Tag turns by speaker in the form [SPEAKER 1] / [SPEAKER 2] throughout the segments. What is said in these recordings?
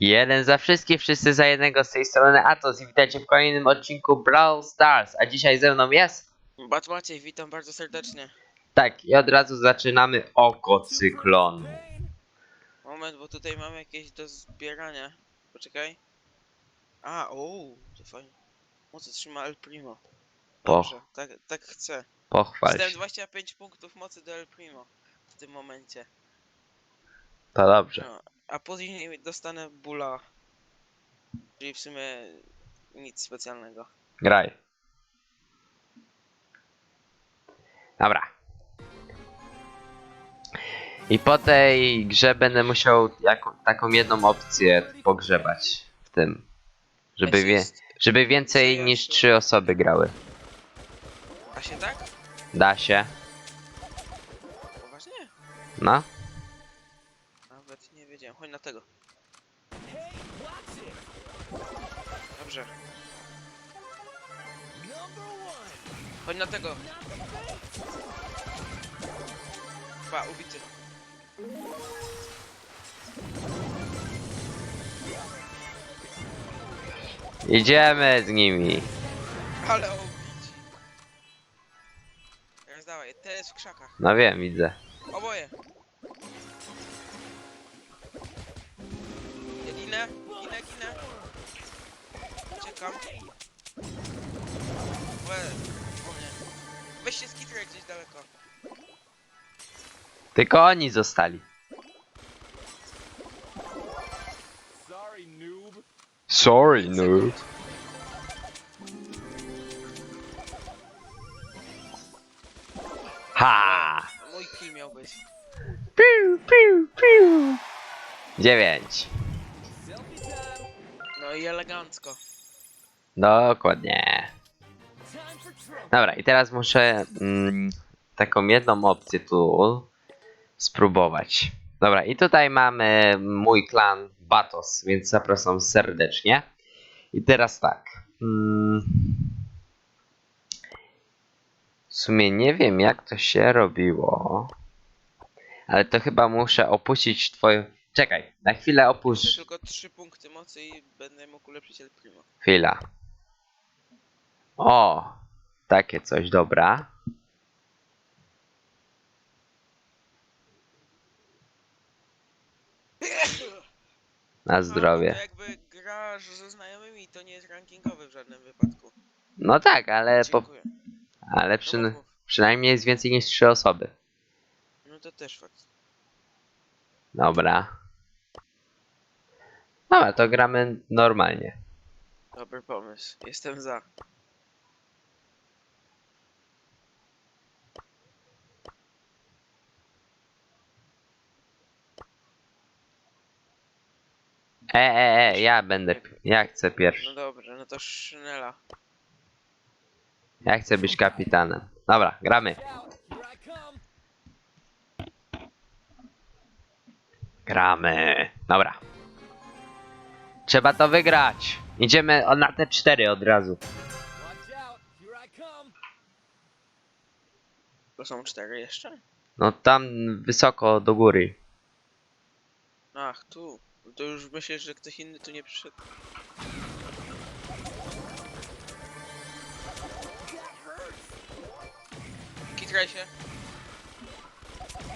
[SPEAKER 1] Jeden za wszystkich, wszyscy za jednego z tej strony Atos i witajcie w kolejnym odcinku Brawl Stars, a dzisiaj ze mną jest...
[SPEAKER 2] Bat Maciej, witam bardzo serdecznie.
[SPEAKER 1] Tak, i od razu zaczynamy oko cyklonu.
[SPEAKER 2] Moment, bo tutaj mamy jakieś do zbierania. Poczekaj. A, o, to fajnie. Mocy trzyma El Primo.
[SPEAKER 1] Po,
[SPEAKER 2] Dobrze, tak, tak chcę.
[SPEAKER 1] pochwal
[SPEAKER 2] Dostałem
[SPEAKER 1] się.
[SPEAKER 2] 25 punktów mocy do El Primo w tym momencie.
[SPEAKER 1] To dobrze.
[SPEAKER 2] No, a później dostanę bula. Czyli w sumie nic specjalnego.
[SPEAKER 1] Graj. Dobra. I po tej grze będę musiał jaką, taką jedną opcję pogrzebać w tym. Żeby, wie, żeby więcej niż trzy osoby grały.
[SPEAKER 2] A się tak?
[SPEAKER 1] Da się.
[SPEAKER 2] Poważnie?
[SPEAKER 1] No.
[SPEAKER 2] Na tego. Dobrze. Chodź na tego. Pa, ubity.
[SPEAKER 1] Idziemy z nimi.
[SPEAKER 2] Ale ubici. Teraz dawaj, jest w krzakach.
[SPEAKER 1] No wiem, widzę.
[SPEAKER 2] Oboje. Uciekam. Łe, o nie. Weź się skitraj gdzieś daleko.
[SPEAKER 1] Tylko oni zostali.
[SPEAKER 3] Sorry, noob.
[SPEAKER 1] Sorry, noob. Ha!
[SPEAKER 2] Mój kill miał być.
[SPEAKER 1] Piu, piu, piu. Dziewięć.
[SPEAKER 2] No i elegancko.
[SPEAKER 1] Dokładnie. Dobra, i teraz muszę mm, taką jedną opcję tu spróbować. Dobra, i tutaj mamy mój klan Batos, więc zapraszam serdecznie. I teraz tak. Mm, w sumie nie wiem, jak to się robiło. Ale to chyba muszę opuścić twoją. Czekaj, na chwilę
[SPEAKER 2] Jeszcze
[SPEAKER 1] opuść.
[SPEAKER 2] tylko 3 punkty mocy i będę mógł ulepszyć El Primo.
[SPEAKER 1] Chwila. O, takie coś, dobra. Na zdrowie.
[SPEAKER 2] To jakby grasz ze znajomymi, to nie jest rankingowy w żadnym wypadku.
[SPEAKER 1] No tak, ale, po,
[SPEAKER 2] Dziękuję.
[SPEAKER 1] ale
[SPEAKER 2] No
[SPEAKER 1] przy,
[SPEAKER 2] mów, mów.
[SPEAKER 1] przynajmniej jest więcej niż trzy osoby.
[SPEAKER 2] No to też fakt.
[SPEAKER 1] Dobra. Dobra, to gramy normalnie.
[SPEAKER 2] Dobry pomysł. Jestem za.
[SPEAKER 1] E, e, e, ja będę, pi- ja chcę pierwszy.
[SPEAKER 2] No dobrze, no to Szynela.
[SPEAKER 1] Ja chcę być kapitanem. Dobra, gramy. Gramy. Dobra. Trzeba to wygrać. Idziemy o- na te cztery od razu.
[SPEAKER 2] To są cztery jeszcze?
[SPEAKER 1] No tam wysoko do góry.
[SPEAKER 2] Ach, tu. To już myślę, że ktoś inny tu nie przyszedł. Kitraj się.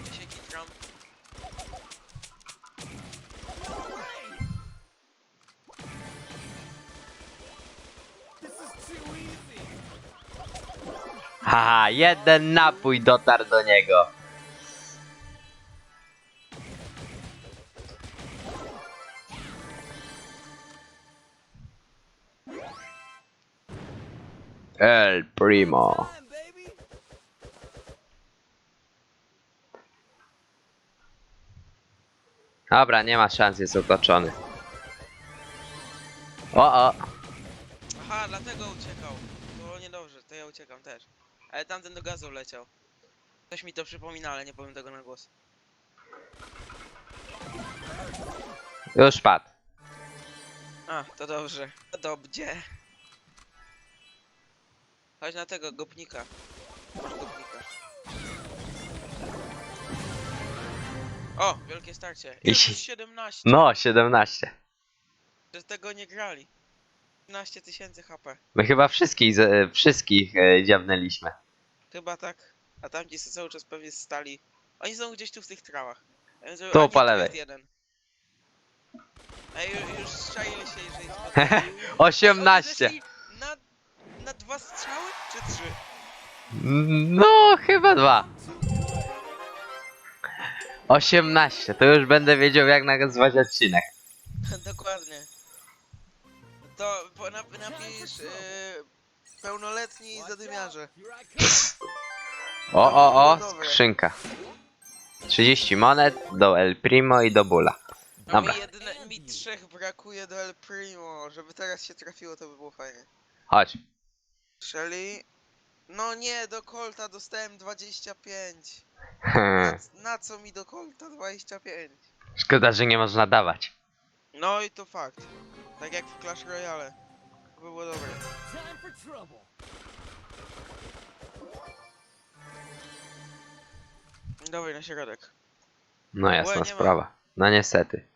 [SPEAKER 2] Ja się kitram.
[SPEAKER 1] Haha, jeden napój dotarł do niego. El Primo. Dobra, nie ma szans, jest otoczony. O, o.
[SPEAKER 2] Aha, dlatego uciekał. To niedobrze, to ja uciekam też. Ale tamten do gazu leciał. Coś mi to przypomina, ale nie powiem tego na głos.
[SPEAKER 1] Już padł.
[SPEAKER 2] A, to dobrze. To dobrze. Chodź na tego gopnika. Masz gopnika. O, wielkie starcie.
[SPEAKER 1] I
[SPEAKER 2] Jest
[SPEAKER 1] się-
[SPEAKER 2] 17.
[SPEAKER 1] No, 17.
[SPEAKER 2] Że tego nie grali. 15 tysięcy HP.
[SPEAKER 1] My chyba wszystkich, z- wszystkich e, dziabnęliśmy.
[SPEAKER 2] Chyba tak. A tamci są cały czas pewnie stali. Oni są gdzieś tu w tych trawach. Ja
[SPEAKER 1] Tu
[SPEAKER 2] a nie,
[SPEAKER 1] po lewej.
[SPEAKER 2] jest jeden. Ej, już, już strzelili się, jeżeli spotkali.
[SPEAKER 1] 18.
[SPEAKER 2] Oni zeszli Na, dwa strzały, czy trzy?
[SPEAKER 1] No, chyba dwa. 18, to już będę wiedział jak nazwać odcinek.
[SPEAKER 2] Dokładnie. To po, nap, napisz yy, pełnoletni zadymiarze.
[SPEAKER 1] O, o, o, skrzynka. 30 monet do El Primo i do Bula.
[SPEAKER 2] No
[SPEAKER 1] Dobra.
[SPEAKER 2] mi, jedyne, mi trzech brakuje do El Primo. Żeby teraz się trafiło, to by było fajnie.
[SPEAKER 1] Chodź.
[SPEAKER 2] Shelly. No nie, do Colta dostałem 25.
[SPEAKER 1] Hmm.
[SPEAKER 2] Na co mi do Colta 25?
[SPEAKER 1] Szkoda, że nie można dawać.
[SPEAKER 2] No i to fakt. Tak jak w Clash Royale. To by było dobre. Dawaj na środek.
[SPEAKER 1] No jasna
[SPEAKER 2] nie ma.
[SPEAKER 1] sprawa. No niestety.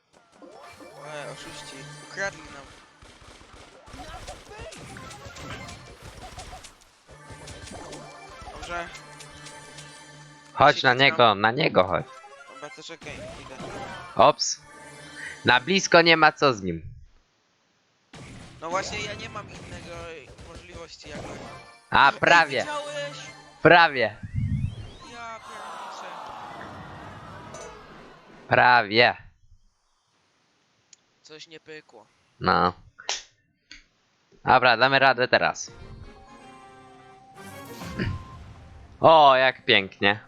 [SPEAKER 1] Chodź na niego, na niego chodź.
[SPEAKER 2] Dobra. Idę.
[SPEAKER 1] Ops. Na blisko nie ma co z nim.
[SPEAKER 2] No właśnie, ja nie mam innego możliwości jakby.
[SPEAKER 1] A,
[SPEAKER 2] Ej,
[SPEAKER 1] prawie,
[SPEAKER 2] widziałeś?
[SPEAKER 1] prawie,
[SPEAKER 2] Ja pierniczę.
[SPEAKER 1] prawie.
[SPEAKER 2] Coś nie pykło.
[SPEAKER 1] No. Dobra, damy radę teraz. O, jak pięknie.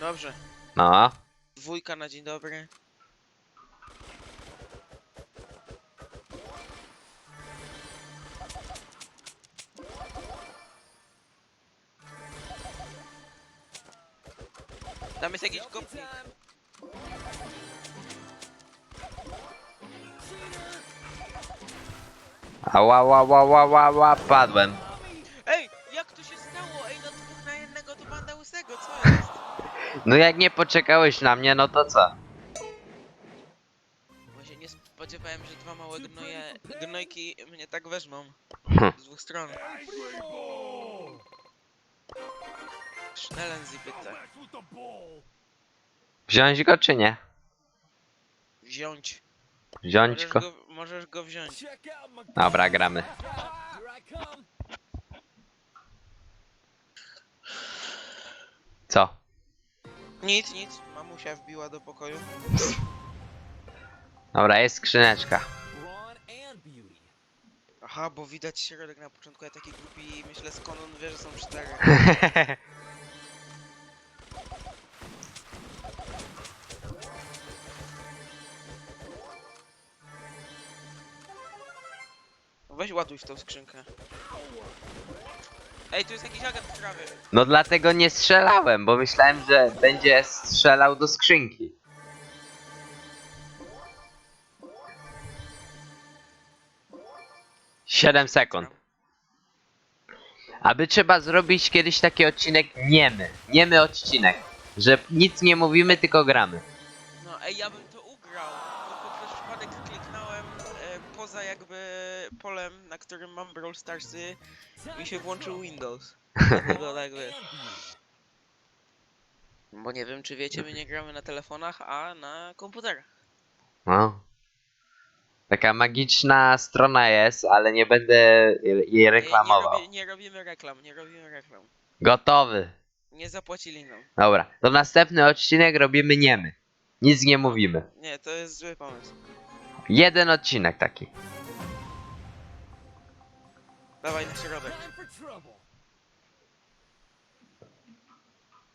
[SPEAKER 2] Dobrze.
[SPEAKER 1] No.
[SPEAKER 2] Dwójka na dzień dobry. Tam jest jakiś kopnik.
[SPEAKER 1] Ała, ła, ła, ła, ła, ła, padłem.
[SPEAKER 2] Stało? Ej, no dwóch na jednego to banda łysego, co jest?
[SPEAKER 1] No jak nie poczekałeś na mnie, no to co?
[SPEAKER 2] Bo się nie spodziewałem, że dwa małe gnoje, gnojki mnie tak weźmą.
[SPEAKER 1] Hm.
[SPEAKER 2] Z dwóch stron. Schnellen sie bitte.
[SPEAKER 1] Wziąć go czy nie?
[SPEAKER 2] Wziąć.
[SPEAKER 1] Wziąć
[SPEAKER 2] Możesz
[SPEAKER 1] go?
[SPEAKER 2] go, możesz go wziąć.
[SPEAKER 1] Dobra, gramy.
[SPEAKER 3] Here I come.
[SPEAKER 1] Co?
[SPEAKER 2] Nic, nic. Mamusia wbiła do pokoju.
[SPEAKER 1] Dobra, jest skrzyneczka.
[SPEAKER 2] Aha, bo widać środek na początku, ja taki głupi i myślę skąd on wie, że są cztery. Weź ładuj w tą skrzynkę. Ej, tu jest jakiś agent w trawie.
[SPEAKER 1] No dlatego nie strzelałem, bo myślałem, że będzie strzelał do skrzynki. Siedem sekund. Aby trzeba zrobić kiedyś taki odcinek niemy. Niemy odcinek. Że nic nie mówimy, tylko gramy.
[SPEAKER 2] No, ej, ja bym to ugrał. Poza jakby polem, na którym mam Brawl Starsy mi się włączył. Windows. Dlatego tak wiesz. Bo nie wiem, czy wiecie, my nie gramy na telefonach, a na komputerach.
[SPEAKER 1] No. Taka magiczna strona jest, ale nie będę jej
[SPEAKER 2] Nie, nie,
[SPEAKER 1] reklamował.
[SPEAKER 2] robi, nie robimy reklam, nie robimy reklam.
[SPEAKER 1] Gotowy.
[SPEAKER 2] Nie zapłacili nam.
[SPEAKER 1] Dobra, to następny odcinek robimy niemy. Nic nie mówimy.
[SPEAKER 2] Nie, to jest zły pomysł.
[SPEAKER 1] Jeden odcinek taki.
[SPEAKER 2] Dawaj na środek.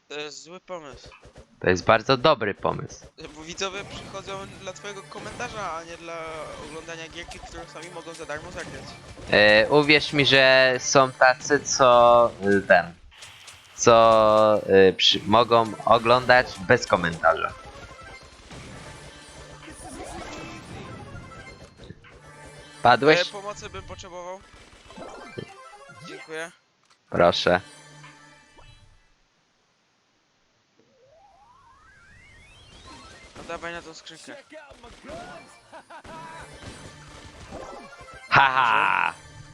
[SPEAKER 2] To jest zły pomysł.
[SPEAKER 1] To jest bardzo dobry pomysł.
[SPEAKER 2] Bo widzowie przychodzą dla twojego komentarza, a nie dla oglądania gierki, którą sami mogą za darmo zagrać.
[SPEAKER 1] E, uwierz mi, że są tacy, co y, ten. Co y, przy, mogą oglądać bez komentarza.
[SPEAKER 2] E,
[SPEAKER 1] Padłeś?
[SPEAKER 2] pomocy bym potrzebował. Dziękuję.
[SPEAKER 1] Proszę.
[SPEAKER 2] No dawaj na tą skrzynkę.
[SPEAKER 1] Haha!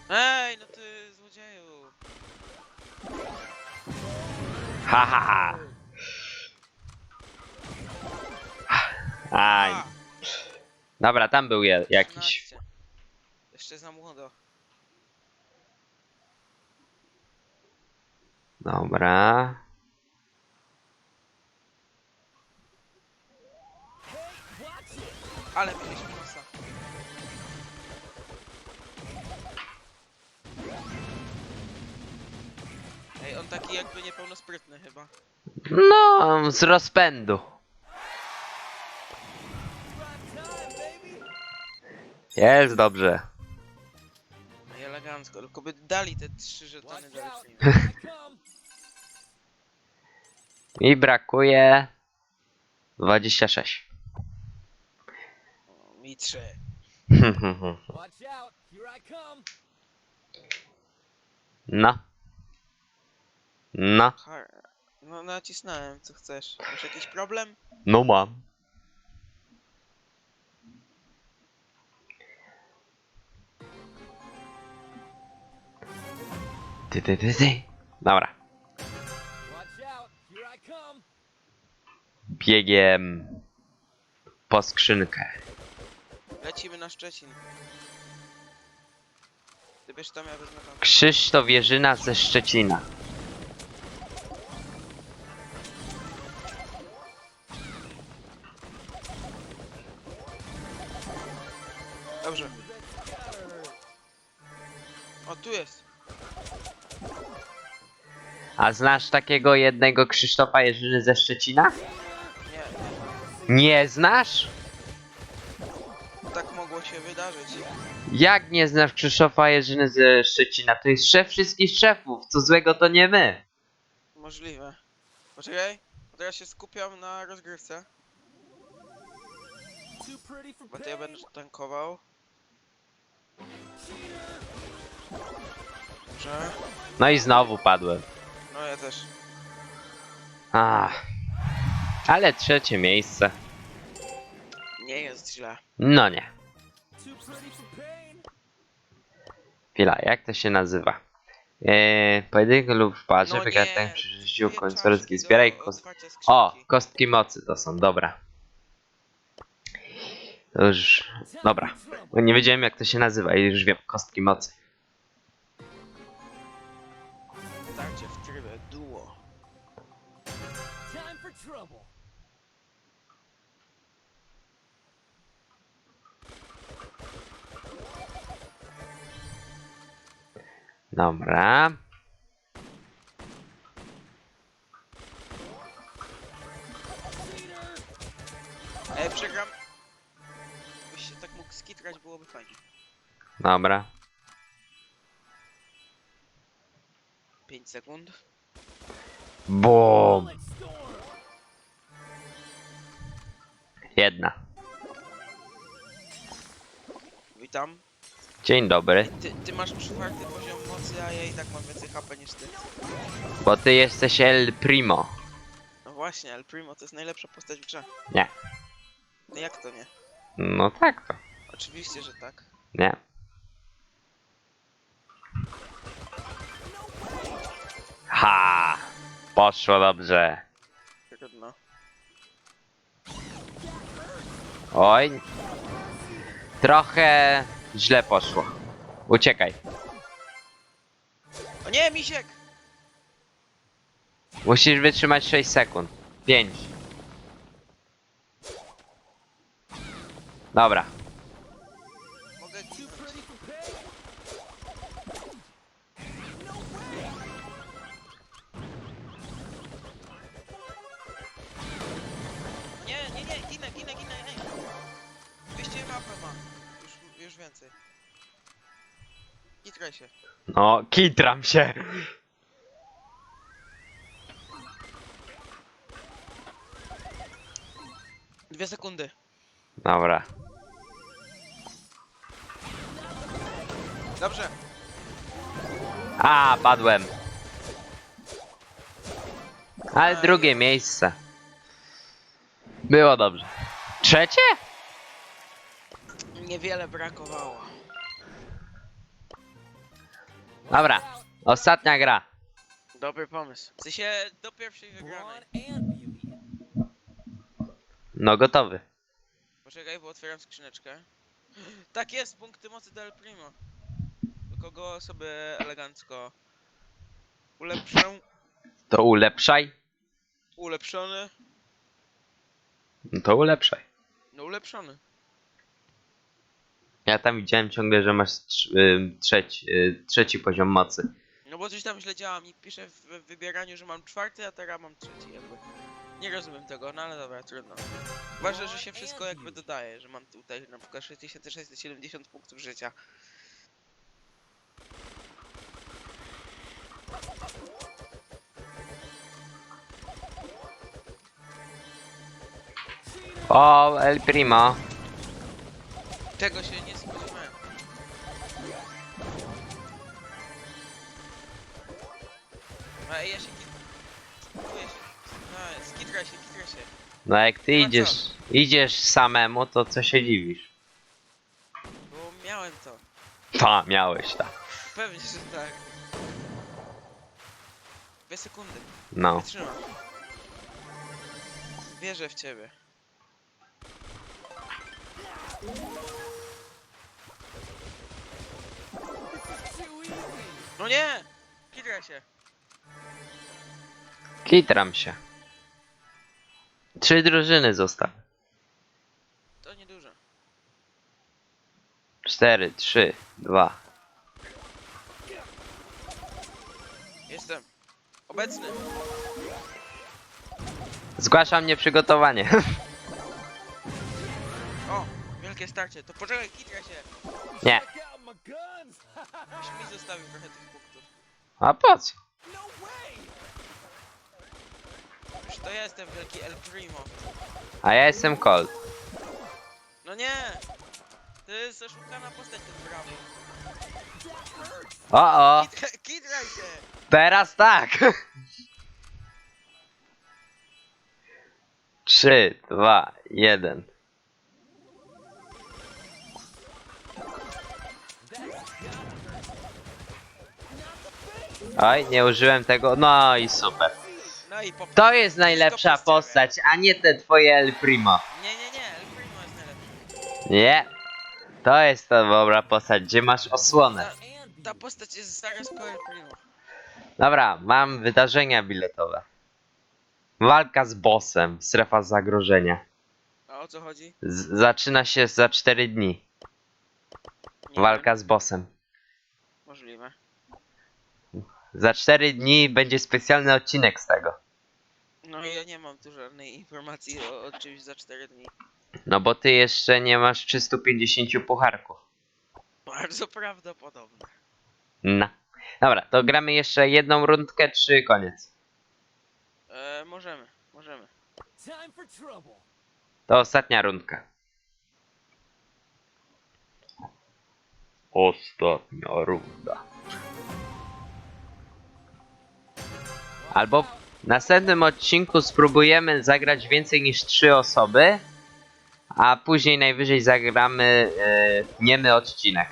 [SPEAKER 2] Ej, no ty złodzieju.
[SPEAKER 1] Haha! Aj. Dobra, tam był je, jakiś.
[SPEAKER 2] 13. Jeszcze za młodo.
[SPEAKER 1] Dobra.
[SPEAKER 2] Ale mieliśmy nosa. Ej, on taki jakby niepełnosprytny chyba.
[SPEAKER 1] No, z rozpędu. Jest dobrze.
[SPEAKER 2] I elegancko, tylko by dali te trzy żetony
[SPEAKER 3] come.
[SPEAKER 1] Mi brakuje 26.
[SPEAKER 2] O, Mi trzy.
[SPEAKER 1] No. No.
[SPEAKER 2] Har- No nacisnąłem, co chcesz. Masz jakiś problem?
[SPEAKER 1] No mam. Ty, ty, ty, ty. Dobra. Biegiem po skrzynkę.
[SPEAKER 2] Lecimy na Szczecin. Ty wiesz tam, ja tam.
[SPEAKER 1] Krzysztof Wierzyna ze Szczecina.
[SPEAKER 2] Dobrze. O, tu jest.
[SPEAKER 1] A znasz takiego jednego Krzysztofa Jerzyny ze Szczecina?
[SPEAKER 2] Nie,
[SPEAKER 1] Nie znasz?
[SPEAKER 2] nie. Tak mogło się wydarzyć.
[SPEAKER 1] Jak nie znasz Krzysztofa Jerzyny ze Szczecina? To jest szef wszystkich szefów. Co złego to nie my.
[SPEAKER 2] Możliwe. Poczekaj. bo Teraz się skupiam na rozgrywce. Bo to ja będę tankował. Dobrze.
[SPEAKER 1] No i znowu padłem.
[SPEAKER 2] Ja też.
[SPEAKER 1] Ach. Ale trzecie miejsce.
[SPEAKER 2] Nie jest źle.
[SPEAKER 1] No nie. Chwila, jak to się nazywa? Eee, pojedynek lub w parze,
[SPEAKER 2] No
[SPEAKER 1] wygrać
[SPEAKER 2] nie,
[SPEAKER 1] tak przy życiu
[SPEAKER 2] czaszki
[SPEAKER 1] Zbieraj kost... O, kostki mocy to są, dobra. Już... Dobra. Bo nie wiedziałem jak to się nazywa i już wiem, kostki mocy. Dobra.
[SPEAKER 2] Ej, przegram. Byś się tak mógł skitrać, byłoby fajnie.
[SPEAKER 1] Dobra.
[SPEAKER 2] 5 sekund.
[SPEAKER 1] Bum. Jedna.
[SPEAKER 2] Witam.
[SPEAKER 1] Dzień dobry.
[SPEAKER 2] Ty, ty masz czwarty poziom mocy, a ja i tak mam więcej HP niż ty.
[SPEAKER 1] Bo ty jesteś El Primo.
[SPEAKER 2] No właśnie, El Primo to jest najlepsza postać w grze.
[SPEAKER 1] Nie.
[SPEAKER 2] No jak to nie?
[SPEAKER 1] No tak to.
[SPEAKER 2] Oczywiście, że tak.
[SPEAKER 1] Nie. Ha! Poszło dobrze.
[SPEAKER 2] Trudno.
[SPEAKER 1] Oj. Trochę źle poszło. Uciekaj.
[SPEAKER 2] O nie, misiek!
[SPEAKER 1] Musisz wytrzymać 6 sekund. 5. Dobra.
[SPEAKER 2] Już, więcej. Kitraj się.
[SPEAKER 1] No, kitram się.
[SPEAKER 2] Dwie sekundy.
[SPEAKER 1] Dobra.
[SPEAKER 2] Dobrze.
[SPEAKER 1] A, padłem. Ale drugie miejsce. Było dobrze. Trzecie?
[SPEAKER 2] Niewiele brakowało.
[SPEAKER 1] Dobra, ostatnia gra.
[SPEAKER 2] Dobry pomysł. W sensie do pierwszej wygranej.
[SPEAKER 1] No gotowy.
[SPEAKER 2] Poczekaj, bo otwieram skrzyneczkę. Tak jest, punkty mocy del Primo. Tylko go sobie elegancko ulepszę.
[SPEAKER 1] To ulepszaj.
[SPEAKER 2] Ulepszony.
[SPEAKER 1] No to ulepszaj.
[SPEAKER 2] No ulepszony.
[SPEAKER 1] Ja tam widziałem ciągle, że masz trz- y, trzeci, y, trzeci poziom mocy.
[SPEAKER 2] No bo coś tam źle działa mi pisze w w wybieraniu, że mam czwarty, a teraz mam trzeci jakby. Nie rozumiem tego, no ale dobra, trudno. Ważne, że się wszystko jakby dodaje, że mam tutaj na przykład 6670 punktów życia.
[SPEAKER 1] O, El Primo.
[SPEAKER 2] Tego się A ja się kit... Skitruje się. No, się, kitra się.
[SPEAKER 1] No jak ty
[SPEAKER 2] No co?
[SPEAKER 1] idziesz, idziesz samemu, to co się dziwisz?
[SPEAKER 2] Bo miałem to.
[SPEAKER 1] Ta, miałeś tak.
[SPEAKER 2] Pewnie, że tak. Dwie sekundy.
[SPEAKER 1] No.
[SPEAKER 2] Wytrzymam. Wierzę w ciebie. No nie! Kitra się.
[SPEAKER 1] Kitram się. Trzy drużyny zostały.
[SPEAKER 2] To niedużo.
[SPEAKER 1] Cztery, trzy, dwa.
[SPEAKER 2] Jestem. Obecny.
[SPEAKER 1] Zgłaszam nieprzygotowanie.
[SPEAKER 2] O! Wielkie starcie. To poczekaj, kitra się.
[SPEAKER 1] Nie.
[SPEAKER 2] Już mi zostawił trochę tych punktów.
[SPEAKER 1] A po co?
[SPEAKER 3] no way.
[SPEAKER 2] Już to ja jestem wielki El Primo.
[SPEAKER 1] A ja jestem Colt.
[SPEAKER 2] No nie! To jest oszukana postać ten brawo.
[SPEAKER 1] O, o,
[SPEAKER 2] kitraj się!
[SPEAKER 1] teraz tak. Trzy, dwa, jeden. Oj, nie użyłem tego. No i super.
[SPEAKER 2] Po...
[SPEAKER 1] To jest najlepsza
[SPEAKER 2] Wszystko
[SPEAKER 1] postać, a nie te twoje El Primo.
[SPEAKER 2] Nie, nie, nie, El Primo jest najlepszy.
[SPEAKER 1] Nie. To jest ta dobra postać, gdzie masz osłonę.
[SPEAKER 2] Ta, ta postać jest zaraz po El Primo.
[SPEAKER 1] Dobra, mam wydarzenia biletowe. Walka z bossem, strefa zagrożenia.
[SPEAKER 2] A o co chodzi?
[SPEAKER 1] Z zaczyna się za 4 dni.
[SPEAKER 2] Nie
[SPEAKER 1] Walka z bossem.
[SPEAKER 2] Wiem. Możliwe.
[SPEAKER 1] Za 4 dni będzie specjalny odcinek z tego.
[SPEAKER 2] No ja nie mam tu żadnej informacji o, o czymś za 4 dni.
[SPEAKER 1] No bo ty jeszcze nie masz 350 pucharków.
[SPEAKER 2] Bardzo prawdopodobne.
[SPEAKER 1] No. Dobra, to gramy jeszcze jedną rundkę, czy koniec?
[SPEAKER 2] E, możemy, możemy.
[SPEAKER 3] Time for trouble.
[SPEAKER 1] To ostatnia rundka. Ostatnia runda. Albo w następnym odcinku spróbujemy zagrać więcej niż trzy osoby, a później najwyżej zagramy e, niemy odcinek.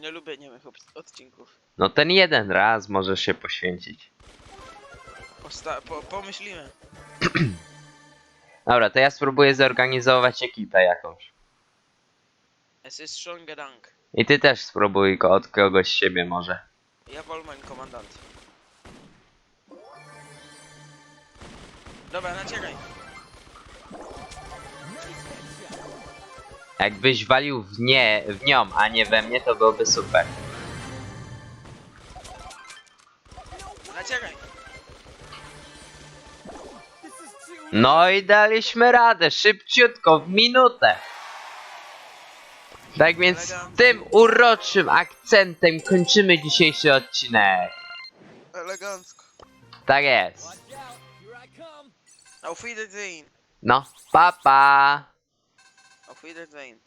[SPEAKER 2] Nie lubię niemych ob- odcinków.
[SPEAKER 1] No ten jeden raz możesz się poświęcić.
[SPEAKER 2] Posta po pomyślimy.
[SPEAKER 1] Dobra, to ja spróbuję zorganizować ekipę jakąś.
[SPEAKER 2] Es ist schon gedank.
[SPEAKER 1] I ty też spróbuj od kogoś siebie może.
[SPEAKER 2] Jawohl, mein Kommandant. Dobra, nacieraj.
[SPEAKER 3] Headshot.
[SPEAKER 1] Jakbyś walił w nie, w nią, a nie we mnie, to byłoby super.
[SPEAKER 2] Nacieraj.
[SPEAKER 3] Easy.
[SPEAKER 1] No i daliśmy radę, szybciutko, w minutę. Tak więc tym uroczym akcentem kończymy dzisiejszy odcinek.
[SPEAKER 2] Elegancko.
[SPEAKER 1] Tak jest.
[SPEAKER 2] Auf Wiedersehen.
[SPEAKER 1] No, pa pa.
[SPEAKER 2] Auf Wiedersehen.